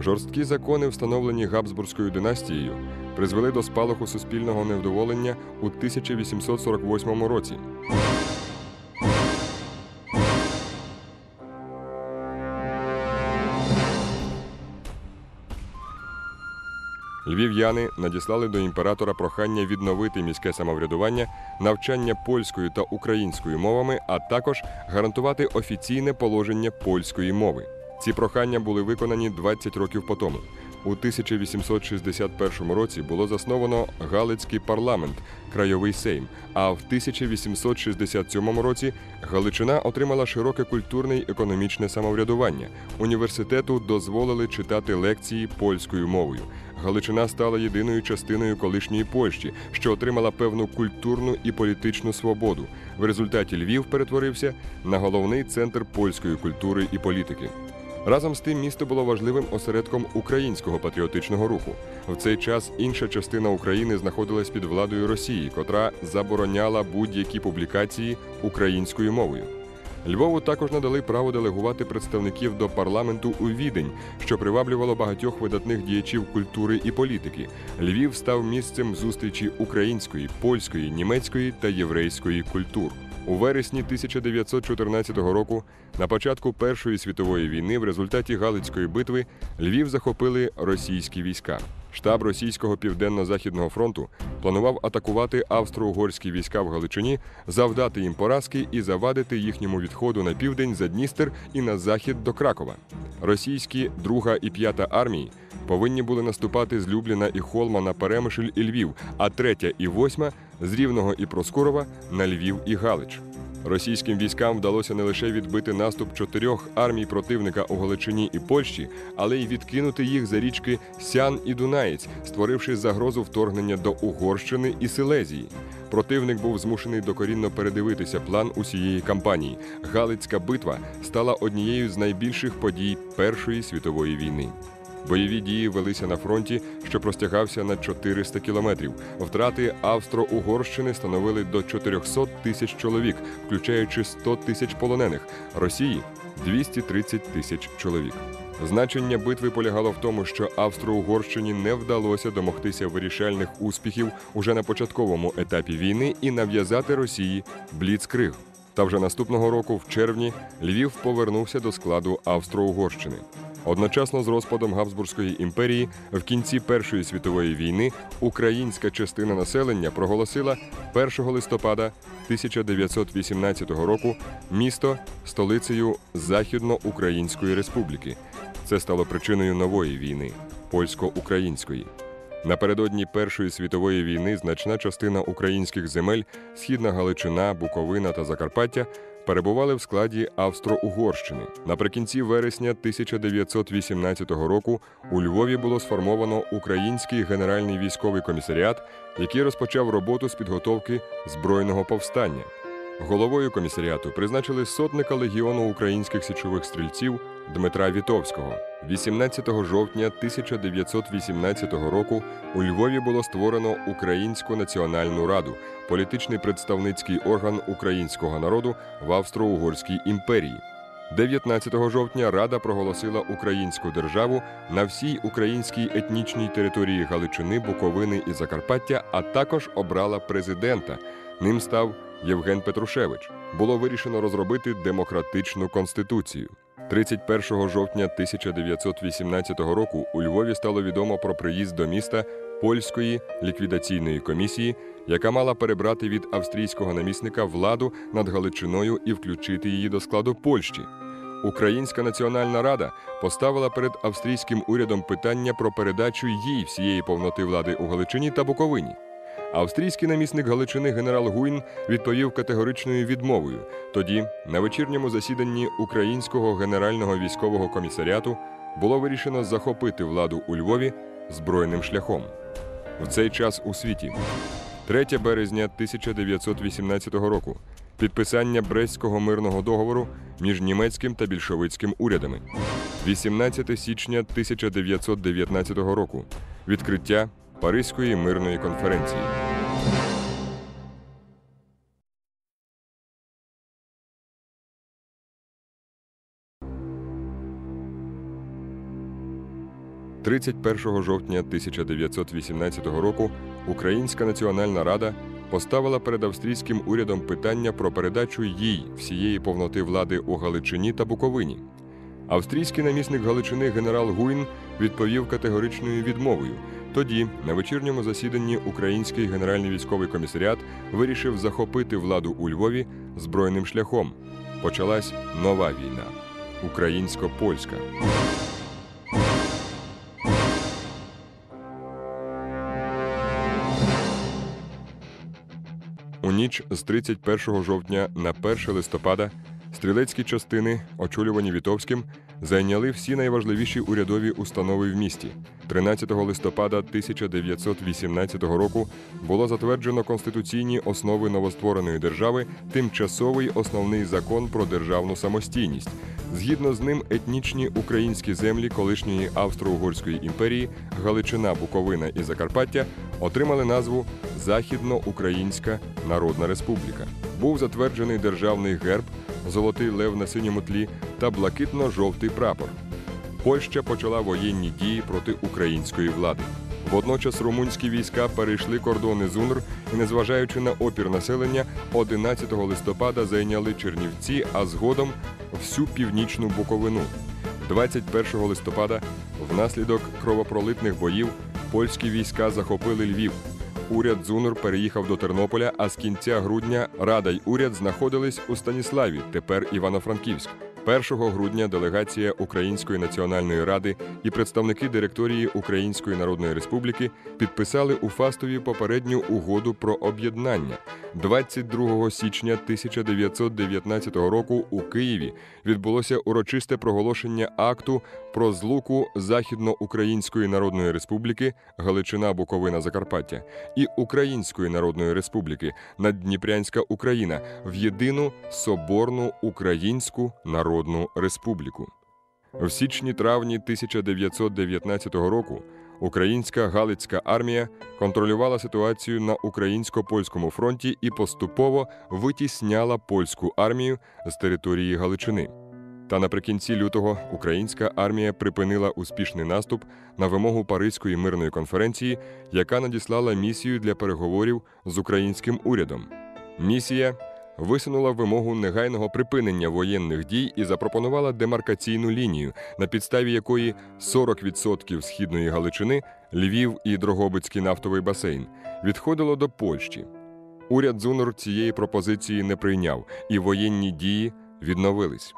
Жорсткі закони, встановлені Габсбурзькою династією, призвели до спалаху суспільного невдоволення у 1848 році. Львів'яни надіслали до імператора прохання відновити міське самоврядування, навчання польською та українською мовами, а також гарантувати офіційне положення польської мови. Ці прохання були виконані 20 років по тому. У 1861 році було засновано Галицький парламент, Крайовий Сейм. А в 1867 році Галичина отримала широке культурне й економічне самоврядування. Університету дозволили читати лекції польською мовою. Галичина стала єдиною частиною колишньої Польщі, що отримала певну культурну і політичну свободу. В результаті Львів перетворився на головний центр польської культури і політики. Разом з тим місто було важливим осередком українського патріотичного руху. В цей час інша частина України знаходилась під владою Росії, котра забороняла будь-які публікації українською мовою. Львову також надали право делегувати представників до парламенту у відень, що приваблювало багатьох видатних діячів культури і політики. Львів став місцем зустрічі української, польської, німецької та єврейської культур. У вересні 1914 року, на початку Першої світової війни, в результаті Галицької битви Львів захопили російські війська. Штаб російського південно-західного фронту планував атакувати австро-угорські війська в Галичині, завдати їм поразки і завадити їхньому відходу на південь за Дністер і на захід до Кракова. Російські друга і п'ята армії повинні були наступати з Любліна і Холма на Перемишль і Львів, а третя і восьма з Рівного і Проскурова на Львів і Галич. Російським військам вдалося не лише відбити наступ чотирьох армій противника у Галичині і Польщі, але й відкинути їх за річки Сян і Дунаєць, створивши загрозу вторгнення до Угорщини і Силезії. Противник був змушений докорінно передивитися план усієї кампанії. Галицька битва стала однією з найбільших подій Першої світової війни. Бойові дії велися на фронті, що простягався на 400 кілометрів. Втрати Австро-Угорщини становили до 400 тисяч чоловік, включаючи 100 тисяч полонених. Росії 230 тисяч чоловік. Значення битви полягало в тому, що Австро-Угорщині не вдалося домогтися вирішальних успіхів уже на початковому етапі війни і нав'язати Росії бліцкриг. Та вже наступного року, в червні, Львів повернувся до складу Австро-Угорщини. Одночасно з розпадом Габсбурзької імперії в кінці Першої світової війни українська частина населення проголосила 1 листопада 1918 року місто столицею Західноукраїнської республіки. Це стало причиною нової війни польсько-української. Напередодні Першої світової війни значна частина українських земель, східна Галичина, Буковина та Закарпаття перебували в складі Австро-Угорщини. Наприкінці вересня 1918 року у Львові було сформовано Український генеральний військовий комісаріат, який розпочав роботу з підготовки збройного повстання. Головою комісаріату призначили сотника легіону українських січових стрільців Дмитра Вітовського. 18 жовтня 1918 року у Львові було створено Українську національну раду, політичний представницький орган українського народу в Австро-Угорській імперії. 19 жовтня Рада проголосила українську державу на всій українській етнічній території Галичини, Буковини і Закарпаття, а також обрала президента. Ним став Євген Петрушевич. Було вирішено розробити демократичну конституцію. 31 жовтня 1918 року у Львові стало відомо про приїзд до міста польської ліквідаційної комісії, яка мала перебрати від австрійського намісника владу над Галичиною і включити її до складу Польщі. Українська національна рада поставила перед австрійським урядом питання про передачу їй всієї повноти влади у Галичині та Буковині. Австрійський намісник Галичини генерал Гуйн відповів категоричною відмовою. Тоді, на вечірньому засіданні Українського генерального військового комісаріату було вирішено захопити владу у Львові збройним шляхом. В цей час у світі 3 березня 1918 року підписання Брестського мирного договору між німецьким та більшовицьким урядами, 18 січня 1919 року відкриття Паризької мирної конференції. 31 жовтня 1918 року Українська Національна Рада поставила перед австрійським урядом питання про передачу їй всієї повноти влади у Галичині та Буковині. Австрійський намісник Галичини генерал Гуін відповів категоричною відмовою. Тоді, на вечірньому засіданні, Український генеральний військовий комісаріат вирішив захопити владу у Львові збройним шляхом. Почалась нова війна українсько-польська. У ніч з 31 жовтня на 1 листопада стрілецькі частини, очолювані Вітовським, зайняли всі найважливіші урядові установи в місті. 13 листопада 1918 року було затверджено конституційні основи новоствореної держави, тимчасовий основний закон про державну самостійність. Згідно з ним, етнічні українські землі колишньої Австро-Угорської імперії, Галичина, Буковина і Закарпаття отримали назву Західноукраїнська Народна Республіка. Був затверджений державний герб, золотий лев на синьому тлі та блакитно-жовтий прапор. Польща почала воєнні дії проти української влади. Водночас румунські війська перейшли кордони ЗУНР і, незважаючи на опір населення, 11 листопада зайняли Чернівці, а згодом всю північну Буковину. 21 листопада, внаслідок кровопролитних боїв, польські війська захопили Львів. Уряд Дзунур переїхав до Тернополя, а з кінця грудня Рада й уряд знаходились у Станіславі, тепер Івано-Франківськ. 1 грудня делегація Української національної ради і представники директорії Української Народної Республіки підписали у Фастові попередню угоду про об'єднання. 22 січня 1919 року у Києві відбулося урочисте проголошення акту про злуку Західноукраїнської Народної Республіки Галичина Буковина Закарпаття і Української Народної Республіки Наддніпрянська Україна в єдину соборну Українську Народну Республіку. В січні-травні 1919 року Українська Галицька армія контролювала ситуацію на українсько-польському фронті і поступово витісняла польську армію з території Галичини. Та наприкінці лютого українська армія припинила успішний наступ на вимогу Паризької мирної конференції, яка надіслала місію для переговорів з українським урядом. Місія висунула вимогу негайного припинення воєнних дій і запропонувала демаркаційну лінію, на підставі якої 40% східної Галичини, Львів і Дрогобицький нафтовий басейн відходило до Польщі. Уряд Зунор цієї пропозиції не прийняв, і воєнні дії відновились.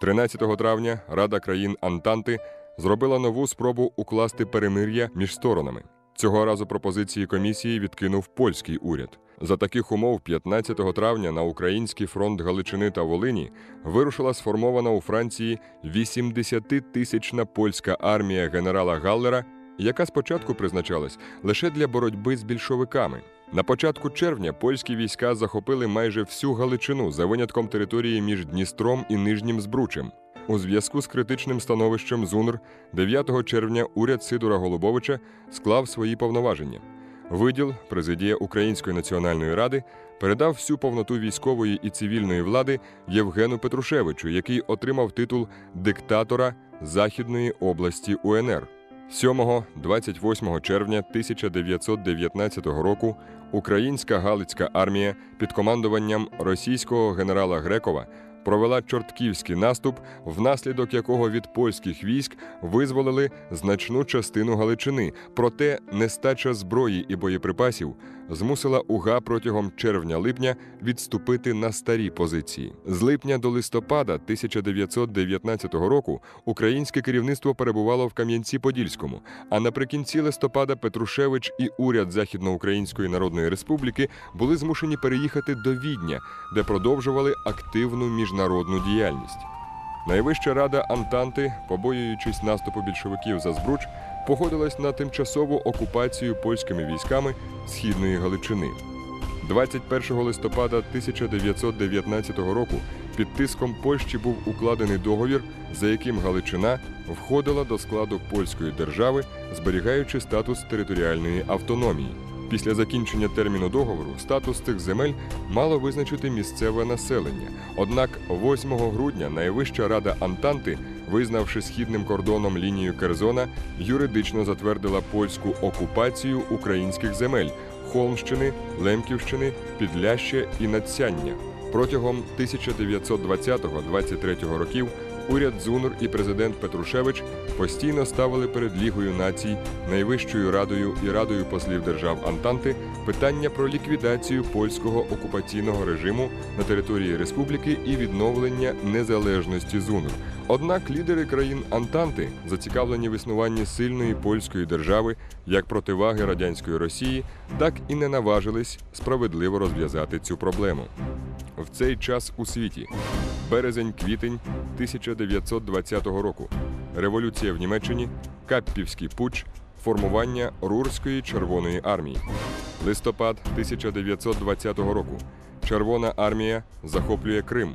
13 травня Рада країн Антанти зробила нову спробу укласти перемир'я між сторонами. Цього разу пропозиції комісії відкинув польський уряд. За таких умов, 15 травня на український фронт Галичини та Волині вирушила сформована у Франції 80-тисячна польська армія генерала Галлера, яка спочатку призначалась лише для боротьби з більшовиками. На початку червня польські війська захопили майже всю Галичину за винятком території між Дністром і Нижнім Збручем. У зв'язку з критичним становищем ЗУНР 9 червня уряд Сидора Голубовича склав свої повноваження. Виділ президія Української національної ради передав всю повноту військової і цивільної влади Євгену Петрушевичу, який отримав титул диктатора Західної області УНР. 7-28 червня 1919 року українська Галицька армія під командуванням російського генерала Грекова провела чортківський наступ, внаслідок якого від польських військ визволили значну частину Галичини. Проте нестача зброї і боєприпасів змусила УГА протягом червня-липня відступити на старі позиції. З липня до листопада 1919 року українське керівництво перебувало в Кам'янці-Подільському. А наприкінці листопада Петрушевич і уряд Західноукраїнської Народної Республіки були змушені переїхати до Відня, де продовжували активну міжнародну діяльність. Найвища рада Антанти, побоюючись наступу більшовиків за збруч, погодилась на тимчасову окупацію польськими військами східної Галичини. 21 листопада 1919 року під тиском Польщі був укладений договір, за яким Галичина входила до складу польської держави, зберігаючи статус територіальної автономії. Після закінчення терміну договору статус цих земель мало визначити місцеве населення. Однак 8 грудня найвища рада Антанти, визнавши східним кордоном лінію Керзона, юридично затвердила польську окупацію українських земель Холмщини, Лемківщини, Підляща і Надсяння. Протягом 1920-23 років уряд Зунур і президент Петрушевич постійно ставили перед Лігою націй, Найвищою радою і радою послів держав Антанти питання про ліквідацію польського окупаційного режиму на території республіки і відновлення незалежності Зунур. Однак лідери країн Антанти, зацікавлені в існуванні сильної польської держави як противаги радянської Росії, так і не наважились справедливо розв'язати цю проблему. В цей час у світі березень-квітень 1920 року. Революція в Німеччині, Каппівський путч, формування Рурської Червоної армії. Листопад 1920 року. Червона армія захоплює Крим.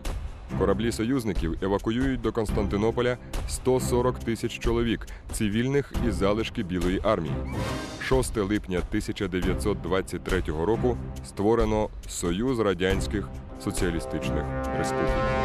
Кораблі союзників евакуюють до Константинополя 140 тисяч чоловік, цивільних і залишки Білої армії. 6 липня 1923 року створено Союз Радянських Соціалістичних Республік.